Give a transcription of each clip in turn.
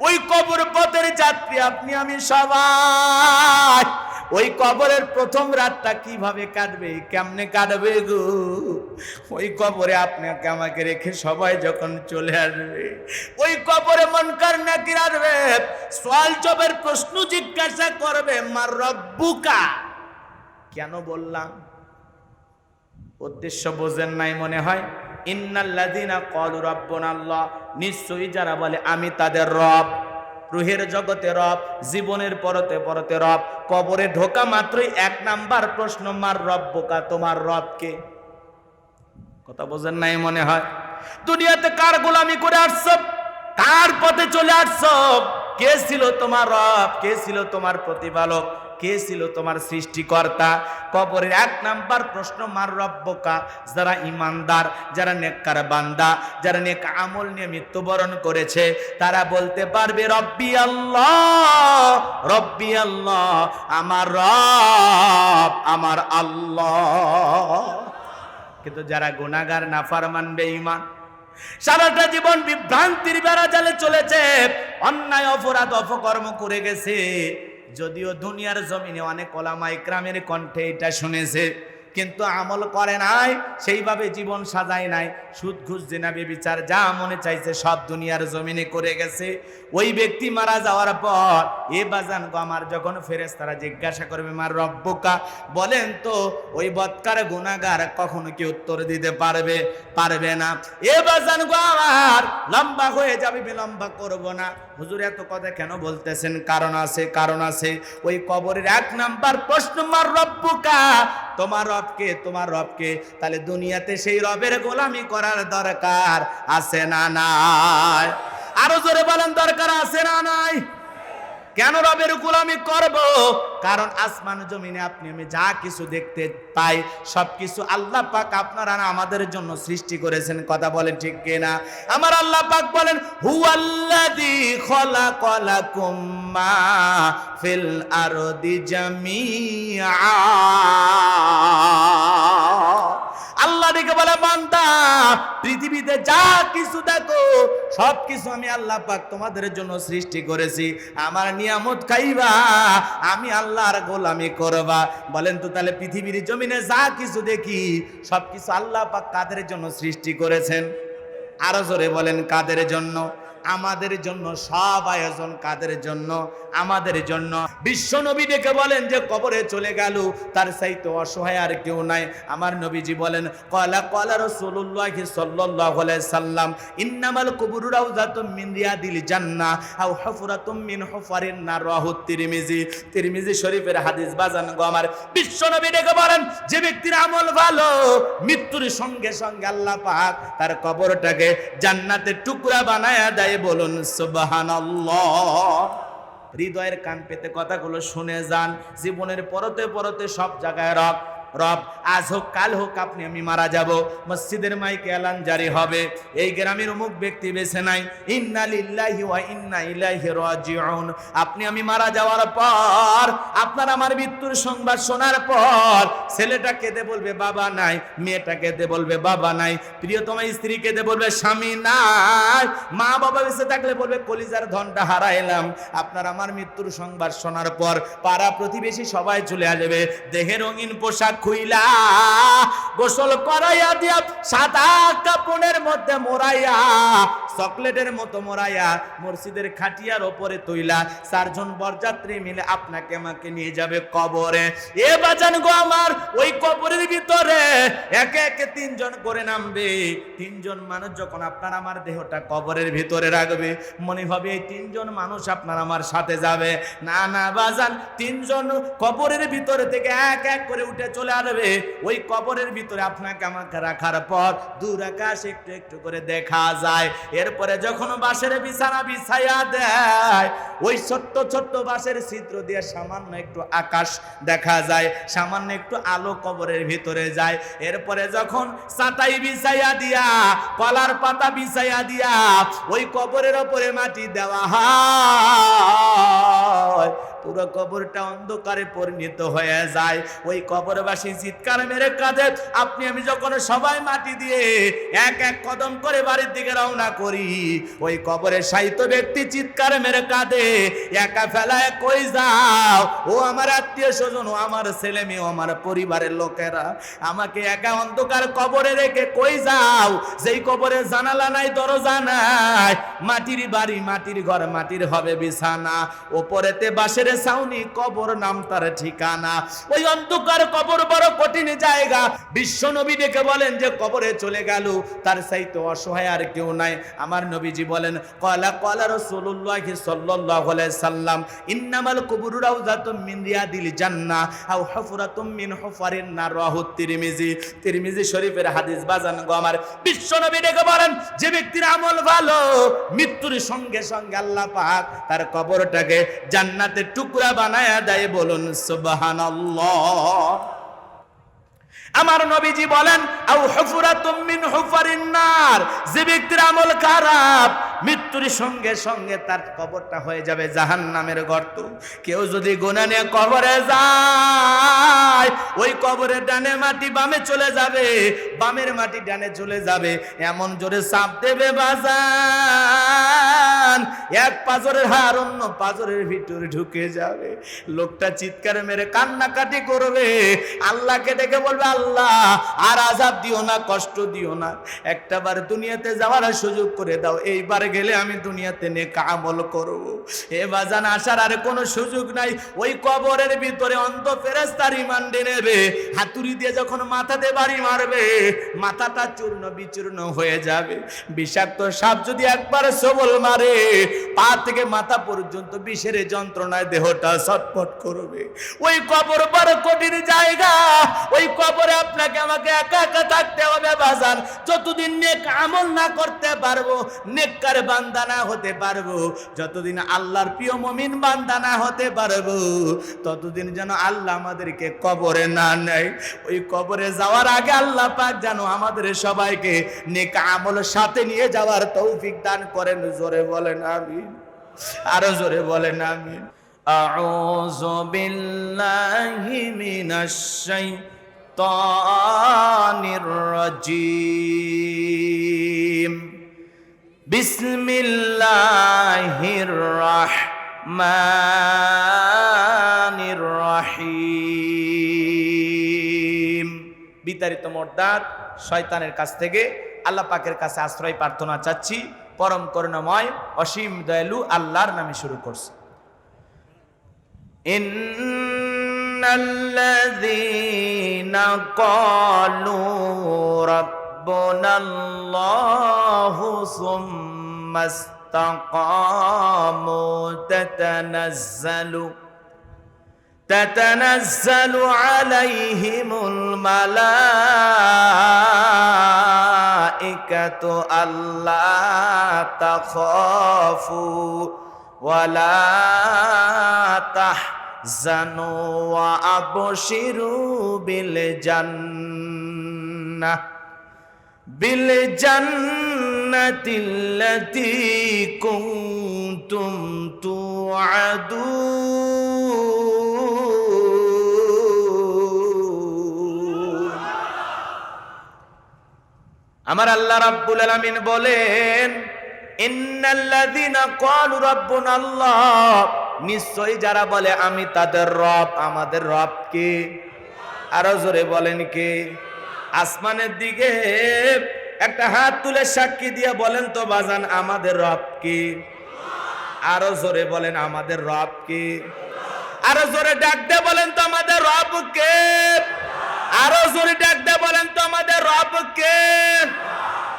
ওই কবর পথের যাত্রী আপনি, আমি সবাই। ওই কবরের প্রথম রাতটা কীভাবে কাটবে, কেমনে কাটবে গো? ওই কবরে আপনাকে আমাকে রেখে সবাই যখন চলে আসবে, ওই কবরে মন মনকার নাকির আসবে সোয়াল জবের প্রশ্ন জিজ্ঞাসা করবে মার রব্বুকা? কেন বললাম? উদ্দেশ্য বোঝেন নাই মনে হয়? ইন্নাল্লাযীনা ক্বালু রাব্বুনা আল্লাহ নিশ্চয়ই যারা বলে, আমি তাদের রব। রুহের জগতে রব, জীবনের পরতে পরতে রব, কবরে ঢোকা মাত্রই এক নাম্বার প্রশ্ন, মার রব্বকা, তোমার রবকে? কথা বোঝেন নাই মনে হয়? দুনিয়াতে কার গোলামি করে আসছ? কার পথে চলে আসছ? কে ছিল তোমার রব? কে ছিল তোমার প্রতিপালক? কে ছিল তোমার সৃষ্টিকর্তা? কবরের এক নাম্বার প্রশ্ন, মার রব্বকা? যারা ইমানদার, যারা নেককার বান্দা, যারা নেক আমল নিয়ে মৃত্যুবরণ করেছে, তারা বলতে পারবে, রব্বি আল্লাহ রব্বি আল্লাহ, আমার রব, আমার আল্লাহ। কিন্তু যারা গুনাগার নাফারমান, বেঈমান সারাটা জীবন বিভ্রান্তির বেড়া জালে চলেছে, অন্যায়, অপরাধ, অপকর্ম করে গেছে। যদিও দুনিয়ার জমিনে অনেক ওলামা ইকরামের কণ্ঠে এটা শুনেছে, কিন্তু আমল করে নাই, সেইভাবে জীবন সাজায় নাই। সুদ ঘুষ জেনাবে বিচার যা মনে চাইছে সব দুনিয়ার জমিনে করে গেছে। ওই ব্যক্তি মারা যাওয়ার পর এ বাজান গো আমার যখন ফেরেস তারা জিজ্ঞাসা করবে, মার রব্বকা? বলেন তো, ওই বৎকার গুণাগার কখনো কি উত্তর দিতে পারবে? পারবে না। এ বাজান গো আমার লম্বা হয়ে যাবে, বিলম্বা করব না। হুজুর এত কথা কেন বলতেছেন? কারণ আছে কারণ আছে। ওই কবরের এক নাম্বার প্রশ্ন, মার রব্বুকা? তোমার রবকে তোমার রবকে। তাহলে দুনিয়াতে সেই রবের গোলামি করার দরকার আছে না নাই? আরও জোরে বলেন, দরকার আছে না নাই? কেন রবের গোলামি করব? কারণ আসমান জমিনে আপনি, আমি যা কিছু দেখতে পাই সব কিছু আল্লাহ পাক আপনারা আমাদের জন্য সৃষ্টি করেছেন। কথা বলেন ঠিক কিনা? আমার আল্লাহ পাক বলেন, হুয়াল্লাযী খলাকালাকুম মা ফিল আরদি জামিআ। আল্লাহ বলে বান্দা পৃথিবীতে যা কিছু দেখো সব কিছু আমি আল্লাহ পাক তোমাদের জন্য সৃষ্টি করেছি। আমার নিয়ামত খাইবা, আমি আল্লাহর গোলামি করবা। বলেন তো তাহলে পৃথিবীর জমিনে যা কিছু দেখি সব কিছু আল্লাহ পাক কাদের জন্য সৃষ্টি করেছেন? আরও জোরে বলেন, কাদের জন্য? আমাদের জন্য সব আয়োজন কাদের জন্য? আমাদের জন্য। বিশ্ব নবী ডেকে বলেন যে কবরে চলে গেল, তার সাইতে অসহায় আর কেউ নাই। আমার নবীজি বলেন, কলা কলা রাসূলুল্লাহ সাল্লাল্লাহু সাল্লাম, ইন্নামাল কুবুরু রাউযাতুম মিন রিয়াদিল জান্নাহ, আও হুফরাতুম মিন হুফারিন নার রাহু তিরমিজি। তিরমিজি শরীফের হাদিস বাজান গো আমার। বিশ্ব নবী ডেকে বলেন, যে ব্যক্তির আমল ভালো, মৃত্যুর সঙ্গে সঙ্গে আল্লাহ পাক তার কবরটাকে জান্নাতের টুকরা বানায়া দেয় বলুন সুবহান হৃদয়ের কান পেতে কথাগুলো শুনে যান। জীবনের পরতে পরতে সব জায়গায় রব রব, আজ হোক, কাল হোক আপনি, আমি মারা যাব। মসজিদের মাইকে এলান জারি হবে। এই গ্রামের অমুক ব্যক্তি বেছে নাই। ইন্না ওয়া ইন্না ইলাইহি রাজিউন। আপনি, আমি মারা যাওয়ার পর, আপনার আমার মৃত্যুর সংবাদ শোনার পর, ছেলেটা কেঁদে বলবে, বাবা নাই। মেয়েটা কেঁদে বলবে, বাবা নাই। প্রিয়তমা স্ত্রী কেঁদে বলবে, স্বামী নাই। মা বাবা বেঁচে থাকলে বলবে, কলিজার ধনটা হারাইলাম। আপনার আমার মৃত্যুর সংবাদ শোনার পর, পাড়া প্রতিবেশী সবাই চলে আসবে। দেহে রঙিন পোশাক খুইলা গোসল করাইয়া দিয়া সাদা কাপড়ের মধ্যে মোরাইয়া চকলেটের মতো মোরাইয়া মসজিদের খাটিয়ার ওপরে তৈলা চারজন বরযাত্রী মিলে আপনাকে আমাকে নিয়ে যাবে কবরে। এ বাজান গো আমার, ওই কবরের ভিতরে একে একে তিনজন করে নামবে। তিনজন মানুষ যখন আপনার আমার দেহটা কবরের ভিতরে রাখবে, মনে হবে এই তিনজন মানুষ আপনার আমার সাথে যাবে। না না বাজান, তিনজন কবরের ভিতরে থেকে এক এক করে উঠে চলে আসবে। ওই কবরের ভিতরে আপনাকে আমাকে রাখার পর দূর আকাশ একটু একটু করে দেখা যায়। এরপরে যখন বাঁশের বিছানা বিছাইয়া দেয়, ওই ছোট্ট ছোট্ট বাঁশের চিত্র দিয়ে সামান্য একটু আকাশ দেখা যায়, সামান্য একটু আলো কবরের ভিতরে যায়। এরপরে যখন চাটাই বিছাইয়া দিয়া, কলার পাতা বিছাইয়া দিয়া, ওই কবরের ওপরে মাটি দেওয়া হয় পুরো কবরটা অন্ধকারে পরিণত হয়ে যায়। ওই কবরবাসী চিৎকার মেরে কাঁদে, আপনি, আমি যখন সবাই মাটি দিয়ে এক এক কদম করে বাড়ির দিকে রওনা করি, ওই কবরে সাহিত্য ব্যক্তি চিৎকার মেরে কাঁদে, একা ফেলায় কই যাও? ও আমার আত্মীয় স্বজন, ও আমার ছেলে মেয়ে আমার পরিবারের লোকেরা, আমাকে একা অন্ধকার কবরে রেখে কই যাও? যেই কবরে জানালা নাই, দরজা নাই, মাটির বাড়ি, মাটির ঘর, মাটির হবে বিছানা, ওপরেতে বাঁশের ছাউনি কবর নাম তার ঠিকানা। ওই অন্ধকার কবর বড় কঠিন জায়গা। বিশ্ব নবী ডেকে বলেন যে কবরে চলে গেল। তার সাইতে অসহায় আর কেউ নাই। আমার নবীজি বলেন, কলা কলা রাসূলুল্লাহ সাল্লাল্লাহু আলাইহি সাল্লাম, ইন্নামাল কুবুরু রাউযাতুম মিন রিয়াদিল জান্নাহ, আও হুফরাতুম মিন হুফারিন নার রাহু তিরমিজি। তিরমিজি শরীফের হাদিস বাজান গো আমার। বিশ্ব নবী ডেকে বলেন, যে ব্যক্তির আমল ভালো, মৃত্যুর সঙ্গে সঙ্গে আল্লাহ পাক তার কবরটাকে জান্নাতের টুকরা বানায়া দেয় বলুন, সুবহানাল্লাহ। আমার নবীজি বলেন আউ হফুরা তুমিন হুফারিন নার। যে ব্যক্তির আমল খারাপ মৃত্যুর সঙ্গে সঙ্গে তার কবরটা হয়ে যাবে জাহান্নামের গর্ত। কেউ যদি গুনাহ নিয়ে কবরে যায়, ওই কবরের ডানে মাটি বামে চলে যাবে, বামের মাটি ডানে চলে যাবে। এমন জোরে চাপ দেবে বাজান। এক পাজরের হার অন্য পাজরের ভিতরে ঢুকে যাবে। লোকটা চিৎকার মেরে কান্নাকাটি করবে। আল্লাহকে ডেকে বলবে, আল্লাহ, আর আজাব দিও না, কষ্ট দিও না। একটা বার দুনিয়াতে যাওয়ার সুযোগ করে দাও। এইবার গেলে আমি দুনিয়াতে নেক আমল করব। এ বাজান আসার আর কোনো সুযোগ নাই। ওই কবরের ভিতরে অন্ত ফেরেস্তার রিমান্ডে নেবে। হাতুড়ি দিয়ে যখন মাথাতে বাড়ি মারবে, মাথাটা চূর্ণ বিচূর্ণ হয়ে যাবে। বিষাক্ত সাপ যদি একবার সবল মারে, পা থেকে মাথা পর্যন্ত বিষের যন্ত্রণায় দেহটা ছটফট করবে। ওই কবর বড় কঠিন জায়গা। ওই কবরে আপনাকে, আমাকে একা একা থাকতে হবে বাজান। যতদিন নেক আমল না করতে পারব, নেককার বান্দা না হতে পারবো যতদিন আল্লাহর প্রিয় মমিন বান্দা না হতে পারবো ততদিন যেন আল্লাহ আমাদেরকে কবরে না নেয় ওই কবরে যাওয়ার আগে আল্লাহ পাক যেন আমাদের সবাইকে নেক আমল সাথে নিয়ে যাওয়ার তৌফিক দান করেন জোরে বলেন আমিন আরো জোরে বলেন আমিন أعوذ بالله من الشيطان الرجيم বিসমিল্লাহির রাহমানির রাহিম বিতাড়িত মর্দার, শয়তানের কাছ থেকে আল্লাহ পাকের কাছে আশ্রয় প্রার্থনা চাচ্ছি। পরম করুণাময়, অসীম দয়ালু আল্লাহর নামে শুরু করছি। ইন্নাল্লাযীনা ক্বালু রাব্ব ربنا الله ثم استقاموا تتنزل تتنزل عليهم الملائكة ألا تخافوا ولا تحزنوا وأبشروا بالجنة بالجنة التي كنتم توعدون আমার আল্লাহ রাব্বুল আলামিন বলেন ইন্নাল্লাযীনা ক্বালু রাব্বুনা আল্লাহ নিশ্চয়ই যারা বলে আমি তাদের রব আমাদের রব কে আরো জোরে বলেন কে আসমানের দিকে একটা হাত তুলে সাক্ষী দিয়ে বলেন তো, বাজান, আমাদের রব কে? আরও জোরে বলেন, আমাদের রব কে? আরও জোরে ডাক দিয়ে বলেন তো, আমাদের রব কে? আরও জোরে ডাক দিয়ে বলেন তো, আমাদের রব কে?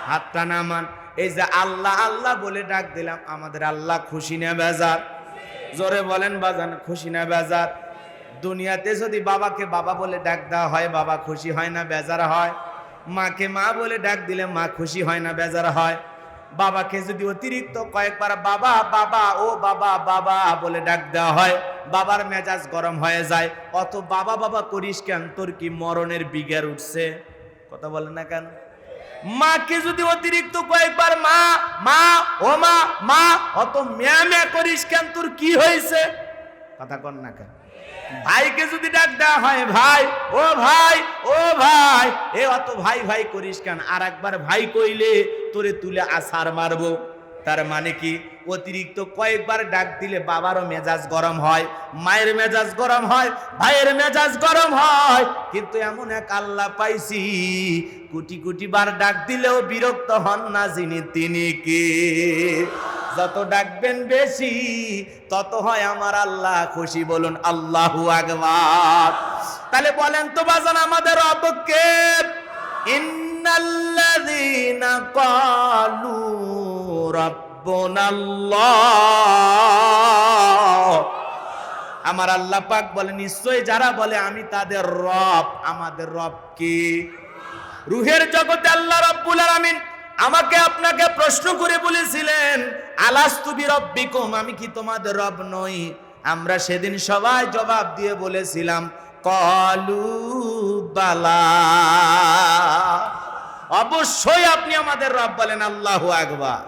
হাতটা নামান। এই যে আল্লাহ আল্লাহ বলে ডাক দিলাম, আমাদের আল্লাহ খুশি না বেজার? জোরে বলেন, বাজান, খুশি না বেজার? দুনিয়াতে যদি বাবাকে বাবা বলে ডাক দেওয়া হয়, বাবা খুশি হয় না, বেজার হয়। মাকে মা বলে ডাক দিলে মা খুশি হয় না, বেজার হয়। বাবাকে যদি অতিরিক্ত কয়েকবার বাবা বাবা, ও বাবা বাবা বলে ডাক দেওয়া হয়, বাবার মেজাজ গরম হয়ে যায়। অত বাবা বাবা করিস কেন? তোর কি মরণের বিঘের উঠছে? কথা বলে না কেন? মাকে যদি অতিরিক্ত কয়েকবার মা মা, ও মা মা, অত ম্যা ম্যা করিস কেন? তোর কি হয়েছে? কথা কর না কেন? ভাইকে যদি ডাক দেওয়া হয়, ভাই, ও ভাই ও ভাই, এ অত ভাই ভাই করিস কেন? আর একবার ভাই কইলে তোরে তুলে আসার মারবো। তার মানে কি? অতিরিক্ত কয়েকবার ডাক দিলে বাবারও মেজাজ গরম হয়, মায়ের মেজাজ গরম হয়, ভাইয়ের মেজাজ গরম হয়। কিন্তু এমন এক আল্লাহ পাইছি, কোটি কোটি বার ডাক দিলেও বিরক্ত হন না যিনি তিনি কে। যত ডাকবেন বেশি, তত হয় আমার আল্লাহ খুশি বলুন, আল্লাহু আকবার। তাহলে বলেন তো বাজান আমাদের রবকে ইন্নাল্লাযীনা ক্বালু রাব্বুনাল্লাহ। আমার আল্লাহ পাক বলে নিশ্চয় যারা বলে, আমি তাদের রব। আমাদের রব কি? রুহের জগতে আল্লাহ রব্বুল আলামিন আমাকে আপনাকে প্রশ্ন করে বলেছিলেন আলাস্তুবি রব্বিকুম আমি কি তোমাদের রব নই? আমরা সেদিন সবাই জবাব দিয়ে বলেছিলাম, কলু বালা। অবশ্যই আপনি আমাদের রব বলেন, আল্লাহু আকবার।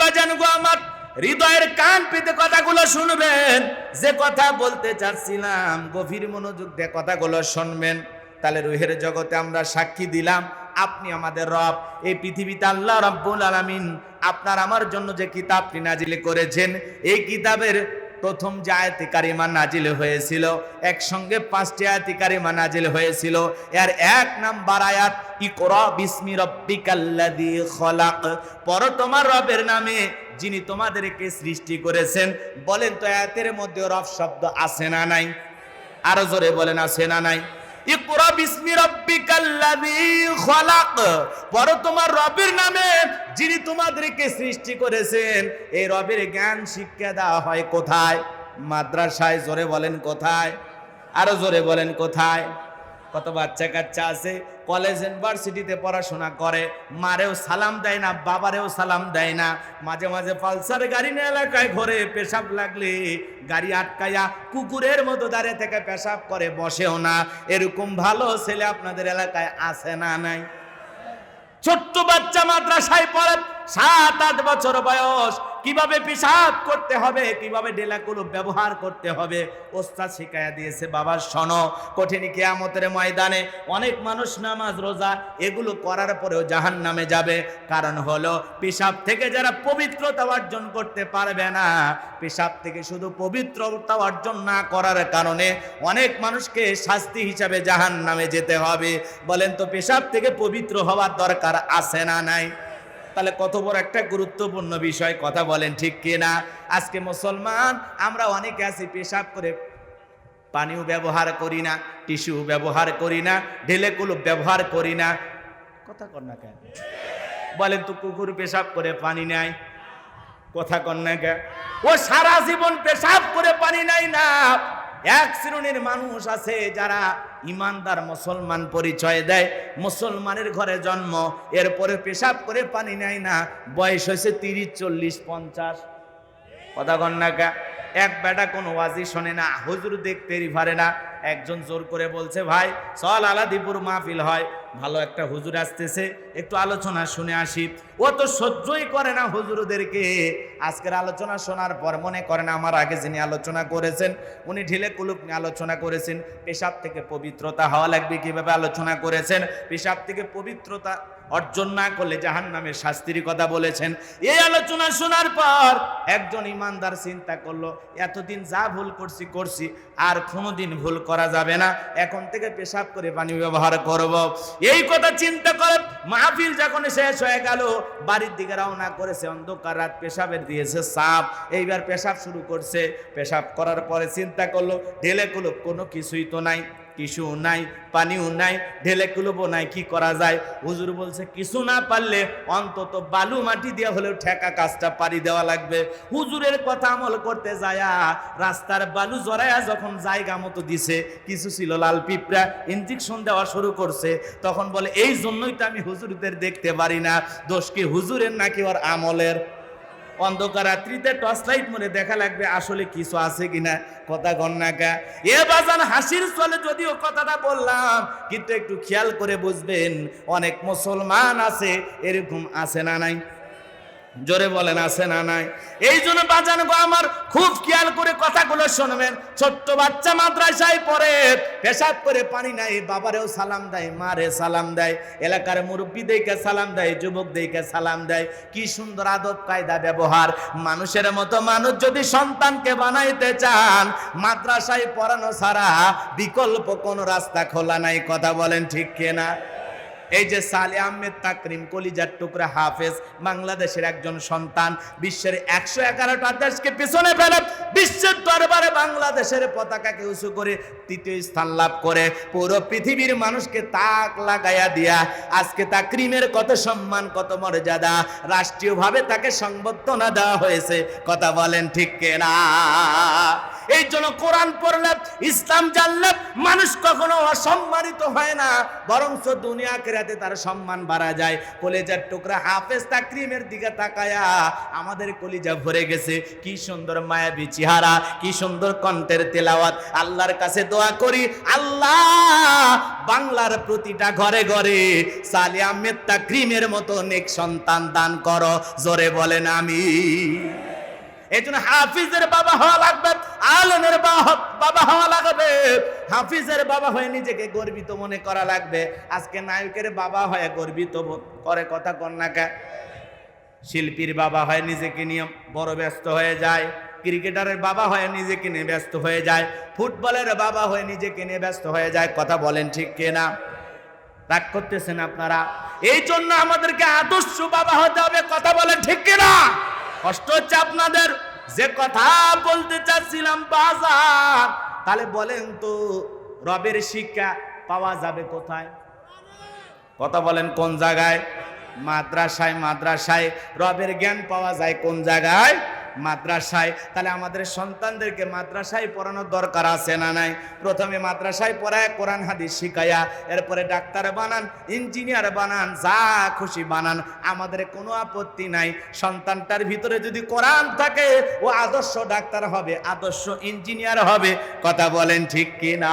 বাজান গো আমার, হৃদয়ের কান পেতে কথাগুলো শুনবেন। যে কথা বলতে চাচ্ছিলাম, গভীর মনোযোগ দিয়ে কথাগুলো শুনবেন। তাহলে রুহের জগতে আমরা সাক্ষী দিলাম। আপনি আমাদের রব। এই পৃথিবীতে আল্লাহ রব্বুল আলামিন আপনার আমার জন্য যে কিতাবটি নাজিল করেছেন, এই কিতাবের প্রথম যে আয়াতি কারিমা নাজিল হয়েছিল, একসঙ্গে পাঁচটি আয়াতি কারিমা নাজিল হয়েছিল। এর এক নাম্বার আয়াত, ইকরা বিসমি রব্বিকাল্লাযী খলাক। পর তোমার রবের নামে যিনি তোমাদেরকে সৃষ্টি করেছেন। বলেন তো আয়াতের মধ্যে রব শব্দ আছে না নাই? আরও জোরে বলেন, আছে না নাই? ইকরা বিসমি রাব্বিকাল্লাযী খলাক। পড়ো তোমার রবের নামে যিনি তোমাদেরকে সৃষ্টি করেছেন, এই রবের জ্ঞান শিক্ষা দেওয়া হয় কোথায়? মাদ্রাসায় জোরে বলেন কোথায়? আরও জোরে বলেন কোথায়? কত বাচ্চা কাচ্চা আছে? কলেজ ইউনিভার্সিটিতে পড়াশোনা করে, মারেও সালাম দেয় না, বাবারেও সালাম দেয় না। মাঝে মাঝে পালসার গাড়ি নিয়ে এলাকায় ঘরে, পেশাব লাগলে গাড়ি আটকায়া কুকুরের মতো দাঁড়িয়ে থেকে পেশাব করে, বসেও না। এরকম ভালো ছেলে আপনাদের এলাকায় আছে না নাই? ছোট্ট বাচ্চা মাদ্রাসায় পড়ে, সাত আট বছর বয়স কীভাবে পিসাব করতে হবে, কীভাবে ডেলাগুলো ব্যবহার করতে হবে, ওস্তাদ শিখাইয়া দিয়েছে বাবার শোন, কঠিন কেয়ামতের ময়দানে অনেক মানুষ নামাজ, রোজা, এগুলো করার পরেও জাহান নামে যাবে। কারণ হলো, পেশাব থেকে যারা পবিত্রতা অর্জন করতে পারবে না, পেশাব থেকে শুধু পবিত্রতা অর্জন না করার কারণে অনেক মানুষকে শাস্তি হিসাবে জাহান নামে যেতে হবে। বলেন তো, পেশাব থেকে পবিত্র হওয়ার দরকার আছে না নাই? তাহলে কত বড় একটা গুরুত্বপূর্ণ বিষয়, কথা বলেন ঠিক কিনা? আজকে মুসলমান, আমরা অনেকে আছি পেশাব করে পানিও ব্যবহার করি না টিস্যু ব্যবহার করি না, ঢেলে ব্যবহার করি না। কথা কর না কেন? বলেন তো কুকুর পেশাব করে পানি নেয় কথা কর না কেন? ও সারা জীবন পেশাব করে পানি নাই না। এক শ্রেণির মানুষ আছে যারা ইমানদার মুসলমান পরিচয় দেয়। মুসলমানের ঘরে জন্ম, এরপরে পেশাব করে পানি নেয় না। বয়স হয়েছে তিরিশ, চল্লিশ, পঞ্চাশ। কথা কন্যাকা এক বেটা কোনো ওয়াজি শোনে না, হুজুর দেখতেই পারে না। একজন জোর করে বলছে, ভাই চল আলাদিপুর মাহফিল হয়। ভালো একটা হুজুর আসতেছে, একটু আলোচনা শুনে আসি। ও তো সহ্যই করে না হুজুরদেরকে। আজকের আলোচনা শোনার পর মনে করেন আমার আগে যিনি আলোচনা করেছেন, উনি ঢিলে কুলুপ নিয়ে আলোচনা করেছেন। পেশাব থেকে পবিত্রতা হওয়া লাগবে কীভাবে আলোচনা করেছেন? পেশাব থেকে পবিত্রতা অর্জন না করলে জাহান নামের শাস্তির কথা বলেছেন। এই আলোচনা শোনার পর একজন ইমানদার চিন্তা করল, এতদিন যা ভুল করছি করছি, আর কোনোদিন ভুল করা যাবে না। এখন থেকে পেশাব করে পানি ব্যবহার করব। এই কথা চিন্তা করে মাহফিল যখন শেষ হয়ে গেল, বাড়ির দিকে রওনা করেছে, অন্ধকার রাত পেশাবের দিয়েছে সাপ। এইবার পেশাব শুরু করছে। পেশাব করার পরে চিন্তা করল, ঢেলে কোনো কিছুই তো নাই। কিছু নাই, পানিও নাই, ঢেলে কুলবো নাই, কি করা যায়? হুজুর বলছে, কিছু না পারলে অন্তত বালু মাটি দিয়ে হলেও ঠেকা কাজটা পারি দেওয়া লাগবে। হুজুরের কথা আমল করতে যায়া রাস্তার বালু জড়ায়া যখন জায়গা মতো দিছে, কিছু ছিল লাল পিঁপড়া ইঞ্জেকশন দেওয়া শুরু করছে, তখন বলে, এই জন্যই তো আমি হুজুরদের দেখতে পারি না। দোষ কি হুজুরের নাকি ওর আমলের? অন্ধকার রাত্রিতে টর্চ লাইট মনে দেখা লাগবে আসলে কিছু আছে কিনা, কথা গন্নাকা এ বাজান হাসির চলে যদিও কথাটা বললাম, কিন্তু একটু খেয়াল করে বুঝবেন, অনেক মুসলমান আছে, এরকম আছে না নাই। জোরে বলেন, আছে না নাই? এই জন্য বাজান গো আমার খুব খেয়াল করে কথাগুলো শুনবেন। ছোট্ট বাচ্চা মাদ্রাসায় পড়ে, পেশাব করে পানি নাই, বাবারেও সালাম দেয়, মারে সালাম দেয়, এলাকার মুরব্বী দেখে সালাম দেয় যুবক দেখে সালাম দেয়। কি সুন্দর আদব কায়দা ব্যবহার। মানুষের মতো মানুষ যদি সন্তানকে বানাইতে চান, মাদ্রাসায় পড়ানো ছাড়া বিকল্প কোনো রাস্তা খোলা নাই, কথা বলেন ঠিক কিনা? এই যে সালে আহমেদ তাকরিম কলিজার টুকরা হাফেজ, বাংলাদেশের একজন সন্তান, বিশ্বের একশো এগারোটা দেশকে পেছনে ফেলে, বিশ্বের দরবারে বাংলাদেশের পতাকাকে উঁচু করে তৃতীয় স্থান লাভ করে, পুরো পৃথিবীর মানুষকে তাক লাগাইয়া দিয়া, আজকে তাকরিমের কত সম্মান, কত মর্যাদা, রাষ্ট্রীয়ভাবে তাকে সংবর্ধনা দেওয়া হয়েছে, কথা বলেন ঠিক কেনা? এই জন্য কোরআন পড়লে, ইসলাম জানলে মানুষ কখনো অসম্মানিত হয় না, বরঞ্চ দুনিয়া কেরাতে তার সম্মান বাড়া যায়। কলেজার টুকরা হাফেজ তাকরিমের দিকে তাকায়া আমাদের কলিজা ভরে গেছে। কি সুন্দর মায়াবী চেহারা, কি সুন্দর কণ্ঠের তেলাওয়াত। আল্লাহর কাছে দোয়া করি, আল্লাহ বাংলার প্রতিটা ঘরে ঘরে সালি আহমেদ তাকরিমের মতো নেক সন্তান দান করো। জোরে বলেন আমি এই জন্য হাফিজের বাবা হওয়া লাগবে, আলমের বাবা হওয়া লাগবে। হাফিজের বাবা হয়ে নিজেকে গর্বিত মনে করা লাগবে। আজকে নায়কের বাবা হয়ে গর্বিত করে কথা কন্যাকা শিল্পীর বাবা হয় নিজেকে নিয়ে বড় ব্যস্ত হয়ে যায়। ক্রিকেটারের বাবা হয়ে নিজেকে নিয়ে ব্যস্ত হয়ে যায়। ফুটবলের বাবা হয়ে নিজেকে নিয়ে ব্যস্ত হয়ে যায়। কথা বলেন ঠিক কিনা? রাগ করতেছেন আপনারা? এই জন্য আমাদেরকে আদর্শ বাবা হতে হবে। কথা বলেন ঠিক কিনা? কষ্ট হচ্ছে আপনাদের? যে কথা বলতে চাচ্ছিলাম বাজার, তাহলে বলেন তো, রবের শিক্ষা পাওয়া যাবে কোথায়? কথা বলেন কোন জায়গায়? মাদ্রাসায় মাদ্রাসায় রবের জ্ঞান পাওয়া যায় কোন জায়গায়? মাদ্রাসায়, তাহলে আমাদের সন্তানদেরকে মাদ্রাসায় পড়ানোর দরকার আছে না নাই? প্রথমে মাদ্রাসায় পড়ায় কোরআন, হাদিস শিখায়া, এরপরে ডাক্তার বানান, ইঞ্জিনিয়ার বানান, যা খুশি বানান, আমাদের কোনো আপত্তি নাই। সন্তানটার ভিতরে যদি কোরআন থাকে, ও আদর্শ ডাক্তার হবে, আদর্শ ইঞ্জিনিয়ার হবে, কথা বলেন ঠিক কি না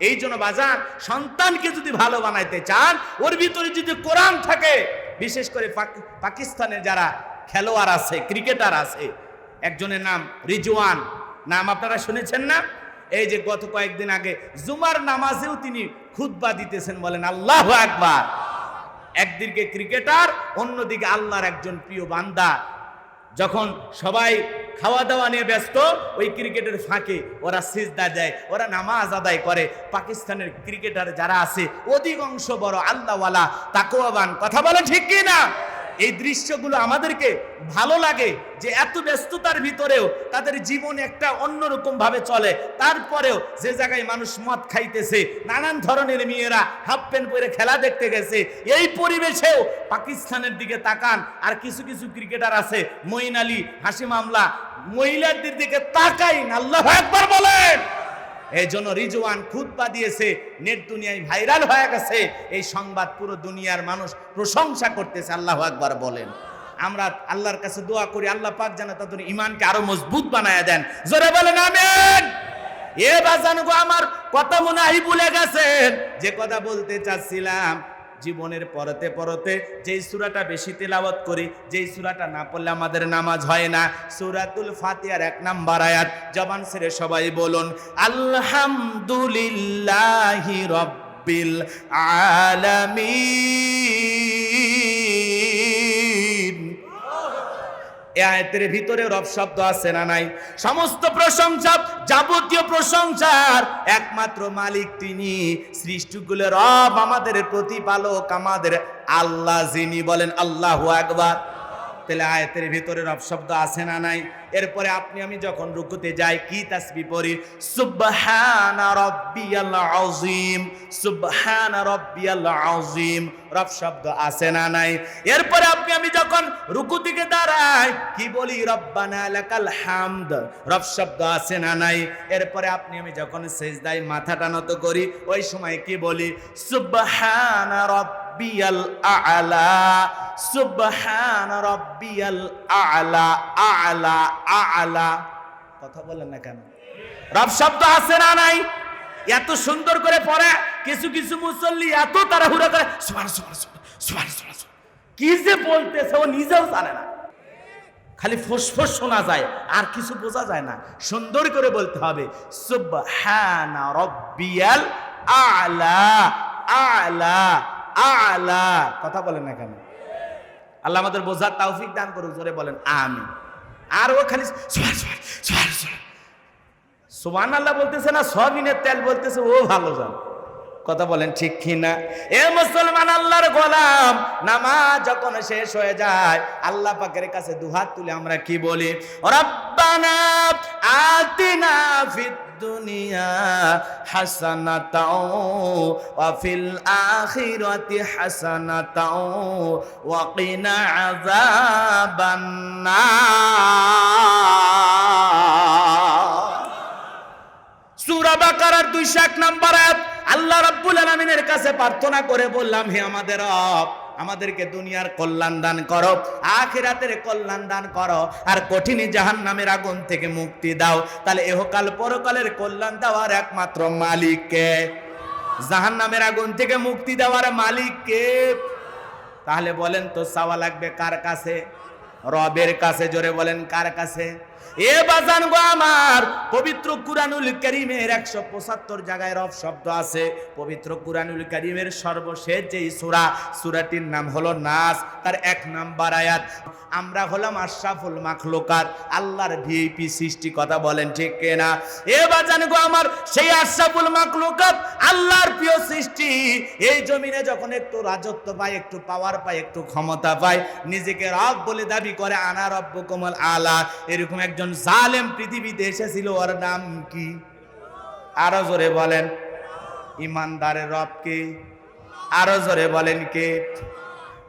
এই জন্য বাজার সন্তানকে যদি ভালো বানাইতে চান, ওর ভিতরে যদি কোরআন থাকে, বিশেষ করে পাক- পাকিস্তানের যারা খেলোয়াড় আছে ক্রিকেটার আছে। একজনের নাম রিজওয়ান। নাম আপনারা শুনেছেন না? এই যে গত কয়েকদিন আগে জুমার নামাজেও তিনি খুতবা দিতেছেন বলেন, আল্লাহ আকবার। একদিকে ক্রিকেটার অন্যদিকে আল্লাহর একজন প্রিয় বান্দা। যখন সবাই খাওয়া দাওয়া নিয়ে ব্যস্ত, ওই ক্রিকেটের ফাঁকে ওরা সিজদা দেয়, ওরা নামাজ আদায় করে। পাকিস্তানের ক্রিকেটার যারা আছে, অধিকাংশ বড় আল্লাহওয়ালা তাকোয়াবান কথা বলে ঠিক কি না এই দৃশ্যগুলো আমাদেরকে ভালো লাগে যে এত ব্যস্ততার ভিতরেও তাদের জীবন একটা অন্যরকম ভাবে চলে। তারপরেও যে জায়গায় মানুষ মদ খাইতেছে, নানান ধরনের মেয়েরা হাফ প্যান্ট পরে খেলা দেখতে গেছে, এই পরিবেশেও পাকিস্তানের দিকে তাকান। আর কিছু কিছু ক্রিকেটার আছে, মঈন আলী হাসি মামলা মহিলাদের দিকে তাকাই আল্লাহ একবার বলেন। এই জন্য রিজওয়ান খুতবা দিয়েছে, নেট দুনিয়ায় ভাইরাল হয়ে গেছে। এই সংবাদ পুরো দুনিয়ার মানুষ প্রশংসা করতেছে, আল্লাহ একবার বলেন। আমরা আল্লাহর কাছে দোয়া করি, আল্লাহ পাক যেন তাদের ইমানকে আরও মজবুত বানায় দেন। জোরে বলেন, আমেন। এ বাজান গো, আমার কথা মনে হয় ভুলে গেছেন যে কথা বলতে চাচ্ছিলাম জীবনের পরতে পরতে যেই সুরাটা বেশি তেলাওয়াত করি, যেই সুরাটা না পড়লে আমাদের নামাজ হয় না। সুরাতুল ফাতিয়ার এক নাম্বার আয়াত, জবান সেরে সবাই বলুন, আলহামদুলিল্লাহি রব্বিল আলামিন। এ আয়াতের ভিতরে রব শব্দ আছে না নাই? সমস্ত প্রশংসা, যাবতীয় প্রশংসার একমাত্র মালিক তিনি। সৃষ্টিগুলো রব আমাদের প্রতিপালক, আমাদের আল্লাহ যিনি বলেন আল্লাহ একবার তাহলে আয়াতের ভিতরে রব শব্দ আছে না নাই? এরপরে আপনি, আমি যখন রুকুতে যাই, কি তাসবি পড়ি? সুবহানা রাব্বিয়াল আযীম, সুবহানা রাব্বিয়াল আযীম। রব শব্দ আছে না নাই? এরপরে আপনি, আমি যখন রুকু থেকে দাঁড়াই, কি বলি? রব্বানা লাকাল হামদ। রব শব্দ আছে না নাই? এরপরে আপনি, আমি যখন সেজদায় মাথাটা নত করি, ওই সময় কি বলি? সুবহানা রাব্বিয়াল আ'লা, সুবহান রাব্বিয়াল আ'লা আ'লা আ'লা। কথা বলেন না কেন? রব শব্দ আছে না নাই? এত সুন্দর করে পড়ে, কিছু কিছু মুসল্লি এত তাড়াহুড়া করে, সুবহান সুবহান সুবহান সুবহান সুবহান কি যে বলতেছে, ও নিজেও জানে না। খালি ফোসফোস শোনা যায়, আর কিছু বোঝা যায় না। সুন্দর করে বলতে হবে, সুবহানা রব্বিয়াল আলা আলা আলা, কথা বলেন না কেন? আল্লাহ আমাদের বোঝার তাওফিক দান করুক, জোরে বলেন আমি আর ও খালি সোহান আল্লাহ বলতেছে না, সবিনের তেল বলতেছে, ও ভালো জান। কথা বলেন ঠিক কিনা? এ মুসলমান আল্লাহর গোলাম, নামাজ যখন শেষ হয়ে যায়, আল্লাহ পাকের কাছে দুহাত তুলে আমরা কি বলি? রব্বানা আতিনা ফিদ দুনিয়া হাসানাতাও, ওয়া ফিল আখিরাতি হাসানাতাও, ওয়া কিনা আযাবান নার সূরা বাকারার 201 নম্বর আল্লাহ রাব্বুল আলামিনের কাছে প্রার্থনা করে বললাম, হে আমাদের রব, আমাদেরকে দুনিয়ার কল্যাণ দান করো, আখিরাতের কল্যাণ দান করো, আর কঠিন জাহান্নামের আগুন থেকে মুক্তি দাও। তাহলে এহকাল পরকালের কল্যাণ দেওয়ার একমাত্র মালিককে জাহান্নামের আগুন থেকে মুক্তি দেওয়ার মালিককে তাহলে বলেন তো চাওয়া লাগবে কার কাছে? রবের কাছে, জোরে বলেন কার কাছে? এ বাজান গো আমার, পবিত্র কুরআনুল কারীমের একশো পঁচাত্তর জায়গায় রব শব্দ আছে। পবিত্র কুরআনুল কারীমের সর্বশেষ যেই সূরা, সূরাটির নাম হলো নাস, তার এক নাম্বার আয়াত। আমরা হলাম আশরাফুল মাখলুকাত, আল্লাহর ভিআইপি সৃষ্টি, কথা বলেন ঠিক কিনা? এ বাজান গো আমার, সেই আশরাফুল মাখলুকাত আল্লাহর প্রিয় সৃষ্টি। এই জমিনে যখন একটু রাজত্ব পায়, একটু পাওয়ার পায়, একটু ক্ষমতা পায়, নিজেকে রব বলে দাবি করে, আনা রব্ব কোমল আলা। এরকম একজন জালেম পৃথিবীতে এসেছিল, ওর নাম কি? আরও জোরে বলেন, ইমানদারের রব কে? আরও জোরে বলেন কে?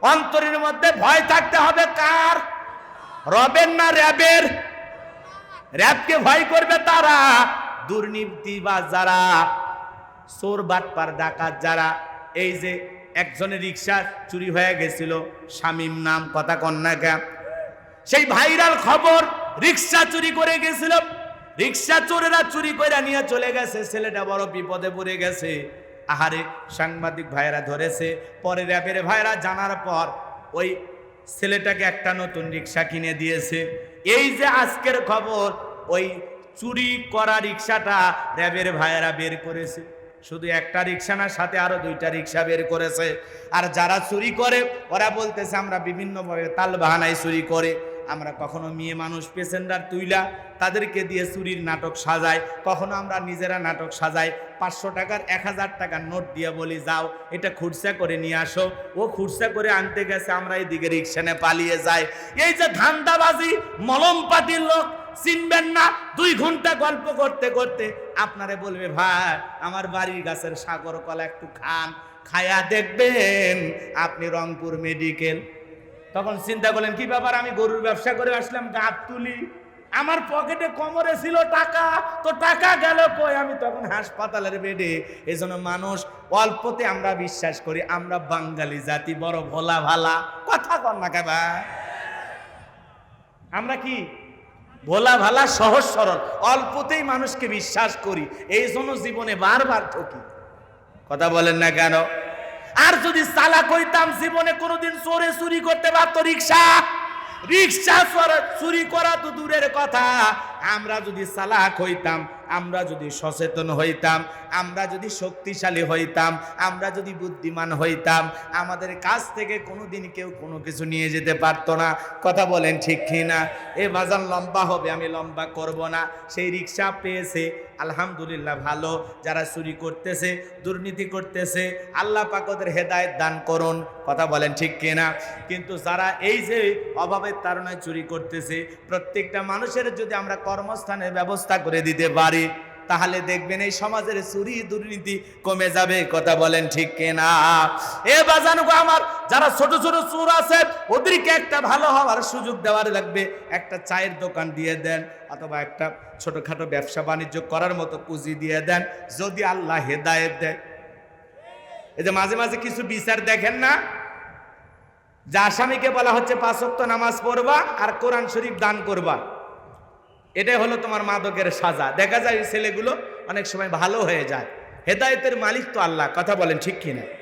অন্তরের মধ্যে ভয় থাকতে হবে কার? রবের না র্যাবের? র্যাবকে ভয় করবে তারা। দুর্নীতিবাজ যারা, চোর বাটপার, ডাকাত যারা, এই যে একজনের রিক্সা চুরি হয়ে গেছিল, শামীম নাম, কথা কন্যাকা সেই ভাইরাল খবর রিক্সা চুরি করে গেছিল। রিক্সা চোরেরা চুরি করে নিয়ে চলে গেছে। ছেলেটা বড় বিপদে পড়ে গেছে। আহারে, সাংবাদিক ভাইরা ধরেছে। পরে র্যাবের ভাইরা জানার পর ওই ছেলেটাকে একটা নতুন রিক্সা কিনে দিয়েছে। এই যে আজকের খবর, ওই চুরি করা রিক্সাটা র্যাবের ভাইয়েরা বের করেছে। শুধু একটা রিক্সা না, সাথে আরও দুইটা রিক্সা বের করেছে। আর যারা চুরি করে, ওরা বলতেছে আমরা বিভিন্নভাবে তাল বাহানায় চুরি করে। আমরা কখনো মেয়ে মানুষ পেসেন্ডার তুইলা তাদেরকে দিয়ে চুরির নাটক সাজাই কখনো আমরা নিজেরা নাটক সাজাই পাঁচশো টাকার এক হাজার টাকার নোট দিয়ে বলি, যাও, এটা খুরসা করে নিয়ে আসো। ও খুরসা করে আনতে গেছে, আমরা এদিকে রিক্সানে পালিয়ে যাই। এই যে ধান্দাবাজি মলম পাতির লোক, চিনবেন না, দুই ঘণ্টা গল্প করতে করতে আপনারে বলবে, ভাই, আমার বাড়ির গাছের সাগর কলা একটু খান, খায়া দেখবেন, আপনি রংপুর মেডিকেল তখন চিন্তা করলেন, কি ব্যাপার? আমি গরুর ব্যবসা করে আসলাম গাছ তুলি। আমার পকেটে কোমরে ছিল টাকা, তো টাকা গেল কই? আমি তখন হাসপাতালের বেডে এই জন্য মানুষ অল্পতে আমরা বিশ্বাস করি, আমরা বাঙালি জাতি, বড় ভোলা ভালা। কথা কর না কেবা আমরা কি ভোলা ভালা, সহজ সরল? অল্পতেই মানুষকে বিশ্বাস করি এই জন্য জীবনে বারবার ঠকি। কথা বলেন না কেন? আর যদি চালাক হইতাম জীবনে কোনোদিন চোরে চুরি করতে পারতো রিক্সা রিক্সা চুরি করা তো দূরের কথা। আমরা যদি চালাক হইতাম আমরা যদি সচেতন হইতাম, আমরা যদি শক্তিশালী হইতাম, আমরা যদি বুদ্ধিমান হইতাম, আমাদের কাছ থেকে কোনোদিন কেউ কোনো কিছু নিয়ে যেতে পারতো না। কথা বলেন ঠিক কি না এ বাজার লম্বা হবে, আমি লম্বা করব না। সেই রিক্সা পেয়েছে আলহামদুলিল্লাহ ভালো, যারা চুরি করতেছে, দুর্নীতি করতেছে, আল্লাহ পাকদের হেদায়ত দান করুন, কথা বলেন ঠিক কিনা? কিন্তু যারা এই যে অভাবের তারণায় চুরি করতেছে, প্রত্যেকটা মানুষের যদি আমরা কর্মস্থানের ব্যবস্থা করে দিতে পারি তাহলে দেখবেন এই সমাজের চুরি দুর্নীতি কমে যাবে, কথা বলেন ঠিক কিনা? এ বাজানো গো আমার, যারা ছোট ছোট চোর আছে, ওদেরকে একটা ভালো হওয়ার সুযোগ দেওয়ার লাগবে। একটা চায়ের দোকান দিয়ে দেন, অথবা একটা ছোটখাটো ব্যবসা বাণিজ্য করার মতো পুঁজি দিয়ে দেন, যদি আল্লাহ হেদায়েত দেয়। এই যে মাঝে মাঝে কিছু বিচার দেখেন না? যে আসামিকে বলা হচ্ছে পাঁচক্ত নামাজ পড়বা আর কোরআন শরীফ দান করবা। এটাই হলো তোমার মাদকের সাজা। দেখা যায় ছেলেগুলো অনেক সময় ভালো হয়ে যায়। হেদায়তের মালিক তো আল্লাহ, কথা বলেন ঠিক কিনা?